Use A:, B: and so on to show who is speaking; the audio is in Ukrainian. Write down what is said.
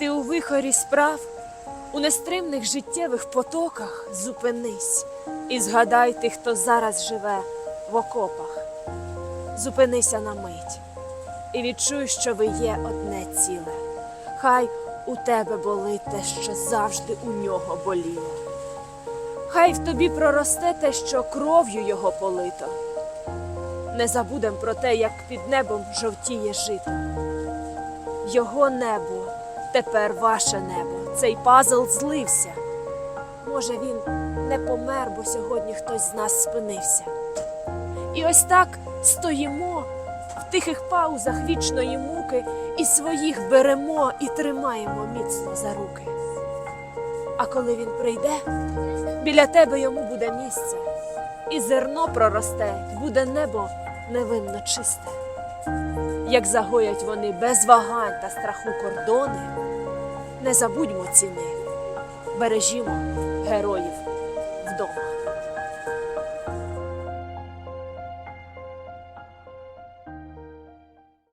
A: вихорі справ, у нестримних життєвих потоках зупинись і згадай тих, хто зараз живе в окопах. Зупинися на мить і відчуй, що ви є одне ціле. Хай у тебе болить те, що завжди у нього боліло. Хай в тобі проросте те, що кров'ю його полито. Не забудем про те, як під небом жовтіє жито. Його небо тепер ваше небо. Цей пазл злився. Може, він не помер, бо сьогодні хтось з нас спинився. І ось так стоїмо в тихих паузах вічної муки і своїх беремо і тримаємо міцно за руки. А коли він прийде, біля тебе йому буде місце, і зерно проросте, буде небо невинно чисте. Як загоять вони без вагань та страху кордони, не забудьмо ціни, бережімо героїв вдома.